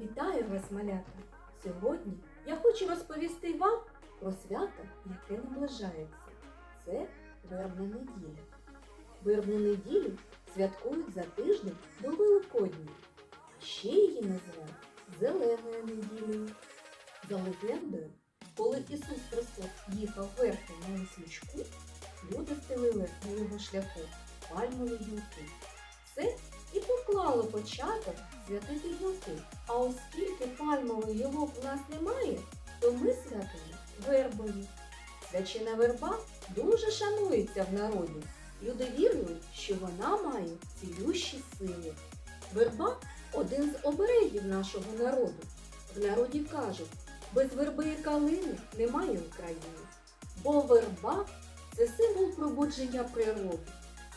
Вітаю вас, малята! Сьогодні я хочу розповісти вам про свято, яке наближається. Це вербна неділя. Вербну неділю святкують за тиждень до Великодня. Ще її називають Зеленою неділею. За легендою, коли Ісус Христос їхав верхом на віслючку, люди стелили на його шляху пальмові гілки. Поклало початок святити гілки. А оскільки пальмових гілок у нас немає, то ми святимо вербою. Свячена верба дуже шанується в народі. Люди вірують, що вона має цілющі сили. Верба один з оберегів нашого народу. В народі кажуть, без верби і калини немає України. Бо верба це символ пробудження природи,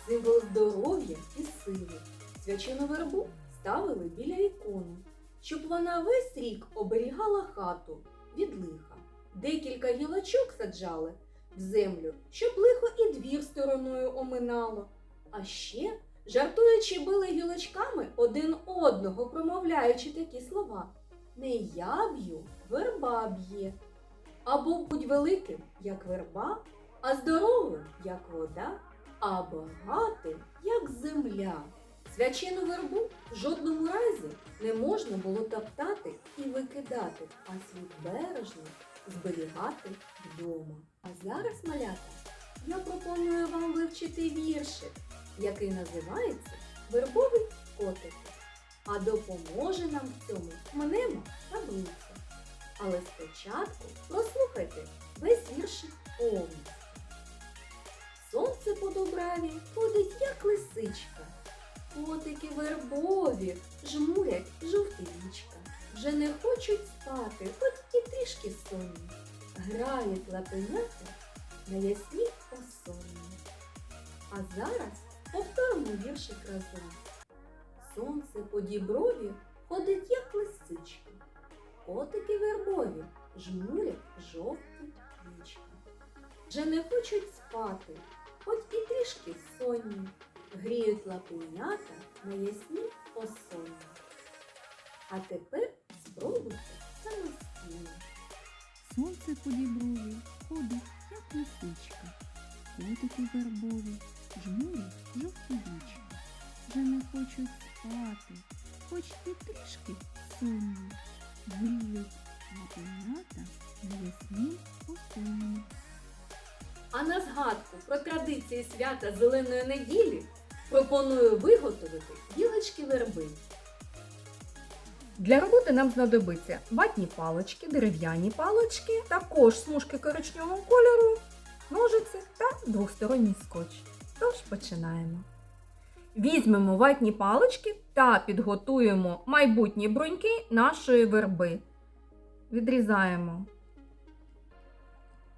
символ здоров'я і сили. Свячену вербу ставили біля ікони, щоб вона весь рік оберігала хату від лиха. Декілька гілочок саджали в землю, щоб лихо і двір стороною оминало. А ще, жартуючи, били гілочками один одного, промовляючи такі слова. Не я б'ю, верба б'є. Або будь великим, як верба, а здоровим, як вода, а багатим, як земля. Свячену вербу в жодному разі не можна було топтати і викидати, а слід бережно зберігати вдома. А зараз, малята, я пропоную вам вивчити віршик, який називається Вербовий котик. А допоможе нам в цьому мнемо таблиця. Але спочатку прослухайте весь віршик повністю. Сонце по дубраві ходить, як лисичка. Котики вербові жмурять жовті вічка. Вже не хочуть спати, хоч і трішки сонні. Грають лапенята на ясній осонні. А зараз повторимо віршик разом. Сонце по діброві ходить, як лисичка. Котики вербові жмурять жовті вічка. Вже не хочуть спати, хоч і трішки сонні гріють лапенята на ясній осоні. А тепер спробуйте самостійно. Сонце по діброві ходить, як лисичка. Котики вербові жмурять жовті вічка. Вже не хочуть спати, хоч і трішки сонні. Гріють лапенята на ясній осонні. А на згадку про традиції свята Зеленої неділі пропоную виготовити гілочки верби. Для роботи нам знадобиться ватні палички, дерев'яні палички, також смужки коричневого кольору, ножиці та двосторонній скотч. Тож починаємо. Візьмемо ватні палички та підготуємо майбутні бруньки нашої верби. Відрізаємо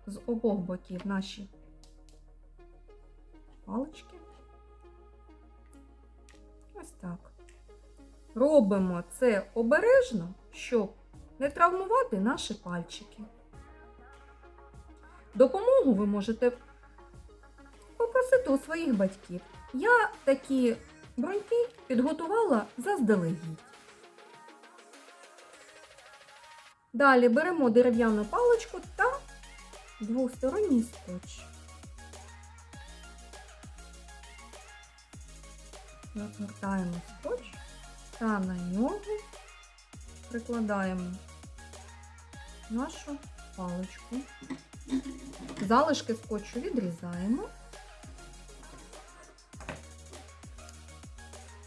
з обох боків наші палички. Так. Робимо це обережно, щоб не травмувати наші пальчики. Допомогу ви можете попросити у своїх батьків. Я такі броньки підготувала заздалегідь. Далі беремо дерев'яну паличку та двосторонній скотч. Загортаємо скотч та на нього прикладаємо нашу паличку. Залишки скотчу відрізаємо.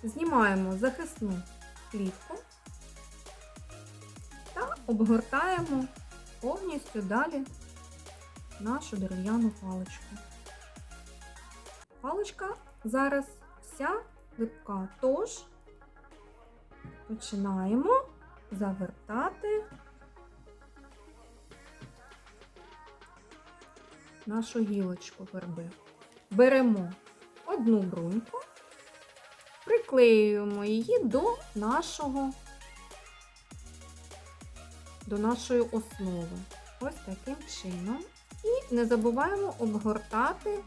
Знімаємо захисну плівку та обгортаємо повністю далі нашу дерев'яну паличку. Паличка зараз вся липка, тож починаємо завертати нашу гілочку верби. Беремо одну бруньку, приклеюємо її до нашого до нашої основи. Ось таким чином. І не забуваємо обгортати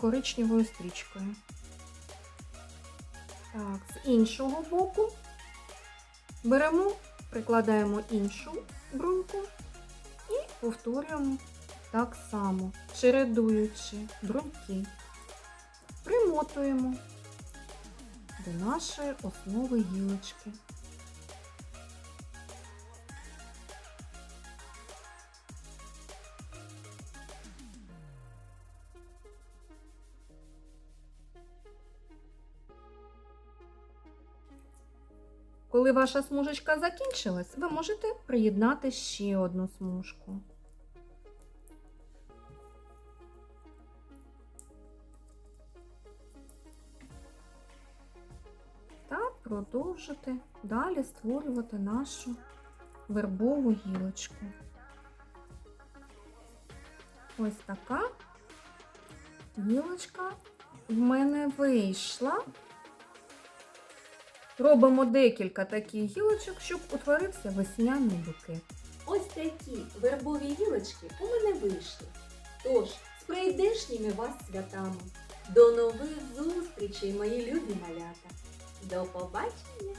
коричневою стрічкою. Так, з іншого боку Беремо, прикладаємо іншу бруньку і повторюємо так само, чередуючи бруньки. Примотуємо до нашої основи гілочки. Коли ваша смужечка закінчилась, ви можете приєднати ще одну смужку. Та продовжити далі створювати нашу вербову гілочку. Ось така гілочка в мене вийшла. Робимо декілька таких гілочок, щоб утворився весняний букет. Ось такі вербові гілочки у мене вийшли. Тож, з прийдешніми вас святами. До нових зустрічей, мої любі малята. До побачення!